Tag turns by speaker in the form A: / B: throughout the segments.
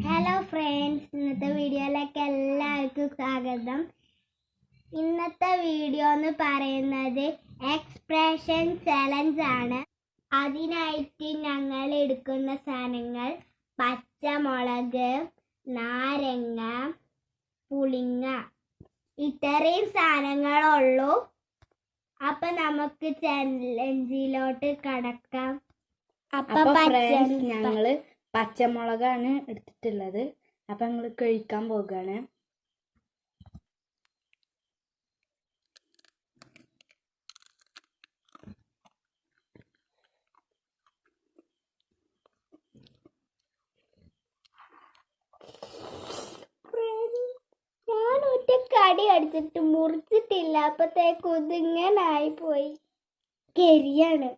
A: Hello friends ഇന്നത്തെ വീഡിയോയിലേക്ക് എല്ലാവർക്കും സ്വാഗതം. ഇന്നത്തെ വീഡിയോ എന്ന് പറയുന്നത് എക്സ്പ്രഷൻ ചലഞ്ച് ആണ്. അതിനായിട്ട് ഞങ്ങൾ എടുക്കുന്ന സാധനങ്ങൾ പച്ചമുളക് നാരങ്ങ പുളിങ്ങ. ഇത്രയും സാധനങ്ങളുള്ളൂ. അപ്പൊ നമുക്ക് ചലഞ്ചിലോട്ട് കടക്കാം.
B: അപ്പൊ ഞങ്ങൾ പച്ചമുളകാണ് എടുത്തിട്ടുള്ളത്. അപ്പൊ ഞങ്ങൾ കഴിക്കാൻ
A: ഒറ്റ കടി അടിച്ചിട്ട് മുറിച്ചിട്ടില്ല. അപ്പത്തേക്ക് ഒതുങ്ങനായി പോയി. കരിയാണ്.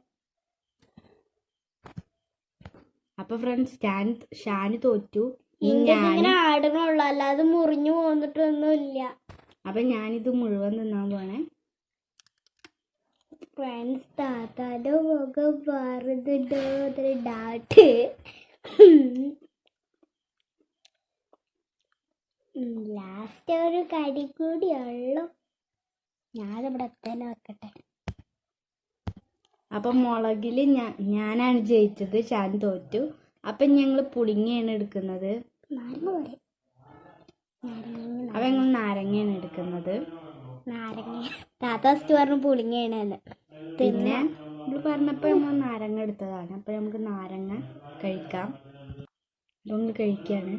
B: അപ്പൊ ഫ്രണ്ട്സ് ഞാൻ ഷാന് തോറ്റു.
A: ആടുകളുള്ള. അല്ലാതെ മുറിഞ്ഞു പോന്നിട്ടൊന്നുമില്ല
B: അപ്പൊ ഞാനിത് മുഴുവൻ തിന്നാൻ പോണേ.
A: ഫ്രണ്ട്സ് താത്താന്റെ മുഖം മാറുന്നുണ്ടോ എന്നൊരു ഡൗട്ട് ലാസ്റ്റ് ഒരു കടി കൂടി ഉള്ളു. ഞാനിവിടെ തന്നെ വെക്കട്ടെ.
B: അപ്പൊ മുളകിൽ ഞാൻ ഞാനാണ് ജയിച്ചത് ഷാൻ തോറ്റു. അപ്പൊ ഞങ്ങൾ പുളിങ്ങയാണ് എടുക്കുന്നത്.
A: അപ്പം
B: അപ്പൊ ഞങ്ങൾ നാരങ്ങയാണ് എടുക്കുന്നത്.
A: നാരങ്ങ. താത്ത ഫസ്റ്റ് പറഞ്ഞു പുളിങ്ങയാണ്
B: പിന്നെ നമ്മൾ പറഞ്ഞപ്പോ നമ്മൾ നാരങ്ങ എടുത്തതാണ്. അപ്പൊ നമുക്ക് നാരങ്ങ കഴിക്കാം. ഇതൊന്ന് കഴിക്കാണ്.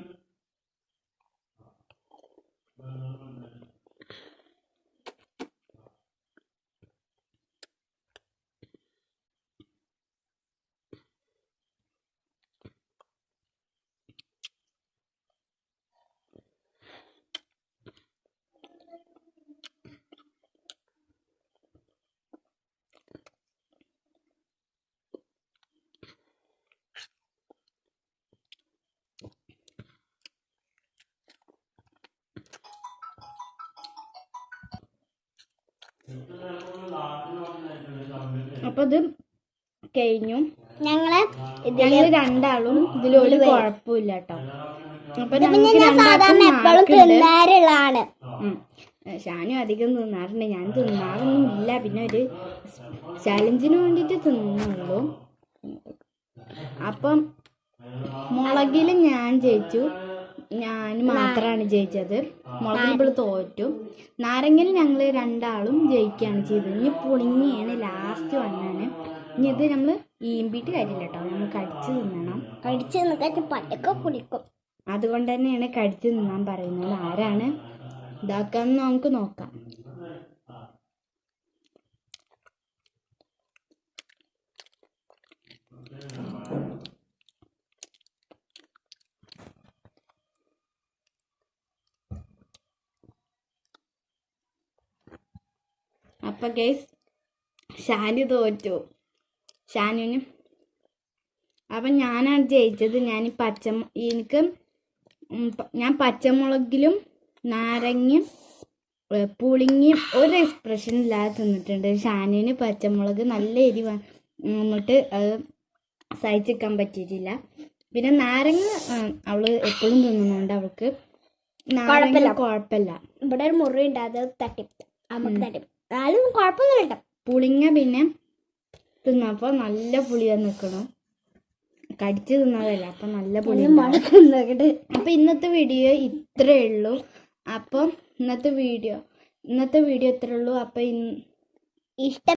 B: അപ്പൊ ഇത് കഴിഞ്ഞു.
A: ഞങ്ങൾ
B: ഞങ്ങൾ രണ്ടാളും ഇതിൽ ഒരു കുഴപ്പമില്ല കേട്ടോ അപ്പൊ
A: തിന്നാറുള്ളതാണ്.
B: ഷാനും അധികം തിന്നാറുണ്ട്. ഞാൻ തിന്നാറൊന്നും ഇല്ല പിന്നെ ഒരു ചലഞ്ചിന് വേണ്ടിട്ട് തിന്നുള്ളൂ. അപ്പം മുളകിൽ ഞാൻ ജയിച്ചു. ഞാൻ മാത്രമാണ് ജയിച്ചത്. മുളകിൽ ഇപ്പോൾ തോറ്റു. നാരങ്ങയിൽ ഞങ്ങൾ രണ്ടാളും ജയിക്കുകയാണ് ചെയ്തത്. ഇനി പുളിങ്ങിയാണ് ലാസ്റ്റ് വണ്ണാണ്. ഇനി ഇത് നമ്മൾ ഈമ്പിട്ട് കാര്യമില്ല കേട്ടോ നമ്മൾ കടിച്ചു തിന്നണം.
A: കടിച്ചു നിന്നിട്ട് പല്ലൊക്കെ കുടിക്കും
B: അതുകൊണ്ട് തന്നെയാണ് കടിച്ചു തിന്നാൻ പറയുന്നത്. ആരാണ്? ഇതാക്കാന്ന് നമുക്ക് നോക്കാം. അപ്പൊ ഗൈസ് ഷാനി തോറ്റു. ഷാനുവിന് അപ്പം ഞാനാണ് ജയിച്ചത്. ഞാൻ ഈ പച്ച എനിക്ക് ഞാൻ പച്ചമുളകിലും നാരങ്ങയും പുളിങ്ങിയും ഒരു എക്സ്പ്രഷൻ ഇല്ലാതെ തിന്നിട്ടുണ്ട്. ഷാനുവിന് പച്ചമുളക് നല്ല എരി വന്നിട്ട് അത് സഹിച്ചിക്കാൻ പറ്റിയിട്ടില്ല. പിന്നെ നാരങ്ങ അവൾ എപ്പോഴും തിന്നുന്നുണ്ട് അവൾക്ക്. നാരങ്ങ കുഴപ്പമില്ല.
A: ഇവിടെ ഒരു മുറി ഉണ്ട്. അത് തട്ടി. നമുക്ക് തട്ടി. എന്നാലും കുഴപ്പമൊന്നും കേട്ടോ
B: പുളിങ്ങ പിന്നെ തിന്നപ്പോൾ നല്ല പുളിയാ നിൽക്കണം. കടിച്ച് തിന്നതല്ല അപ്പം നല്ല പുളി.
A: നോക്കട്ടെ
B: അപ്പൊ ഇന്നത്തെ വീഡിയോ ഇത്രേ ഉള്ളൂ. അപ്പം ഇന്നത്തെ വീഡിയോ ഇന്നത്തെ വീഡിയോ ഇത്രേ ഉള്ളൂ. അപ്പൊ
A: ഇഷ്ടം